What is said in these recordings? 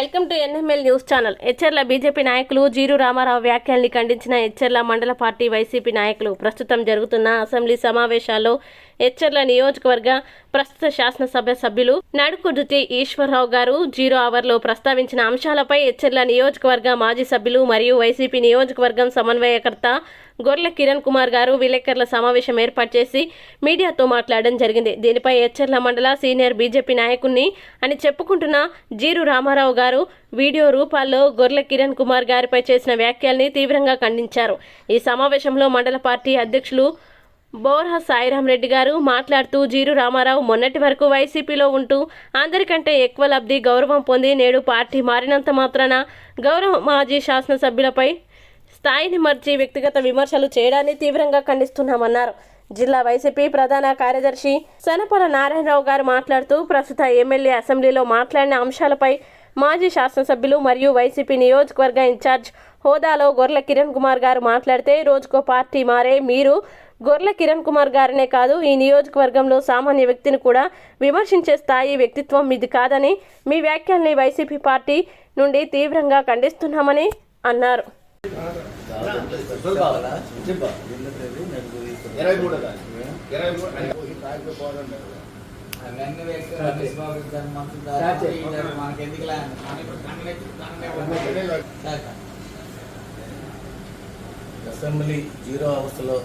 Welcome to NML news channel. Etcherla BJP నాయకులు జీరు రామారావు వ్యాఖ్యల్ని ఖండించిన ఎచ్చెర్ల మండల party YCP నాయకులు. ప్రస్తుతం జరుగుతున్న అసెంబ్లీ సమావేశాల్లో ఎచ్చెర్ల నియోజకవర్గ ప్రస్తుత శాసనసభ సభ్యులు నడుకుదుతి ఈశ్వరరావు గారు జీరో అవర్లో ప్రస్తావించిన అంశాలపై ఎచ్చెర్ల నియోజకవర్గ మాజీ సభ్యులు మరియు వైసీపీ నియోజకవర్గం సమన్వయకర్త గొర్ల కిరణ్ కుమార్ గారు విలేకరుల సమావేశం ఏర్పాటు చేసి మీడియాతో మాట్లాడడం జరిగింది. దీనిపై ఎచ్చెర్ల మండల సీనియర్ బీజేపీ నాయకుణ్ణి అని చెప్పుకుంటున్న జీరు రామారావు గారు వీడియో రూపాల్లో గొర్ల కిరణ్ కుమార్ గారిపై చేసిన వ్యాఖ్యల్ని తీవ్రంగా ఖండించారు. ఈ సమావేశంలో మండల పార్టీ అధ్యక్షులు బోర్హ సాయిరాం రెడ్డి గారు మాట్లాడుతూ జీరు రామారావు మొన్నటి వరకు వైసీపీలో ఉంటూ అందరికంటే ఎక్కువ లబ్ధి గౌరవం పొంది నేడు పార్టీ మారినంత మాత్రాన గౌరవ మాజీ శాసనసభ్యులపై స్థాయిని మర్చి వ్యక్తిగత విమర్శలు చేయడాన్ని తీవ్రంగా ఖండిస్తున్నామన్నారు. జిల్లా వైసీపీ ప్రధాన కార్యదర్శి సనపల నారాయణరావు గారు మాట్లాడుతూ ప్రస్తుత ఎమ్మెల్యే అసెంబ్లీలో మాట్లాడిన అంశాలపై మాజీ శాసనసభ్యులు మరియు వైసీపీ నియోజకవర్గ ఇన్ఛార్జ్ హోదాలో గొర్ల కిరణ్ కుమార్ గారు మాట్లాడితే రోజుకో పార్టీ మారే మీరు గొర్ల కిరణ్ కుమార్ గారనే కాదు ఈ నియోజకవర్గంలో సామాన్య వ్యక్తిని కూడా విమర్శించే స్థాయి వ్యక్తిత్వం మీది కాదని మీ వ్యాఖ్యల్ని వైసీపీ పార్టీ నుండి తీవ్రంగా ఖండిస్తున్నామని అన్నారు. అసెంబ్లీ జీరో హౌస్లో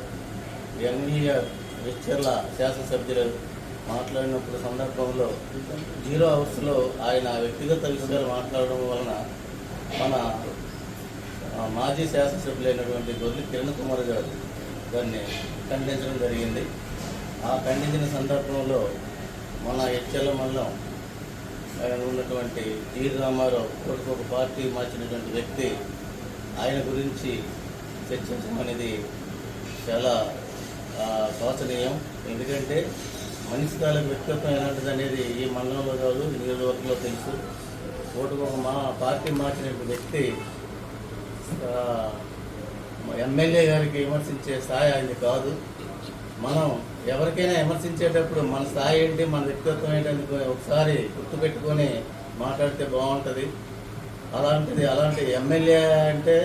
ఎంఈఆర్ వెచ్చర్ల శాసనసభ్యులు మాట్లాడినప్పుడు సందర్భంలో జీరో హౌస్లో ఆయన వ్యక్తిగత విషయాలు మాట్లాడడం వలన మన మాజీ మాజీ శాసనసభ్యులైనటువంటి గొర్రె కిరణ్ కుమార్ గారు దాన్ని ఖండించడం జరిగింది. ఆ ఖండించిన సందర్భంలో మన హెచ్ఎల్ మండలం ఆయన ఉన్నటువంటి జీడి రామారావు కొడుకు ఒక పార్టీ మార్చినటువంటి వ్యక్తి. ఆయన గురించి చర్చించడం అనేది చాలా శోచనీయం. ఎందుకంటే మనిషి తాలూకు వ్యక్తిత్వం ఎలాంటిది అనేది ఈ మండలంలో కాదు నియోజకవర్గంలో తెలుసు. ఓటుకు ఒక మా పార్టీ మార్చిన వ్యక్తి ఎమ్మెల్యే గారికి విమర్శించే స్థాయి అది కాదు. మనం ఎవరికైనా విమర్శించేటప్పుడు మన స్థాయి ఏంటి మన వ్యక్తిత్వం ఏంటి ఒకసారి గుర్తుపెట్టుకొని మాట్లాడితే బాగుంటుంది. అలాంటిది అలాంటి ఎమ్మెల్యే అంటే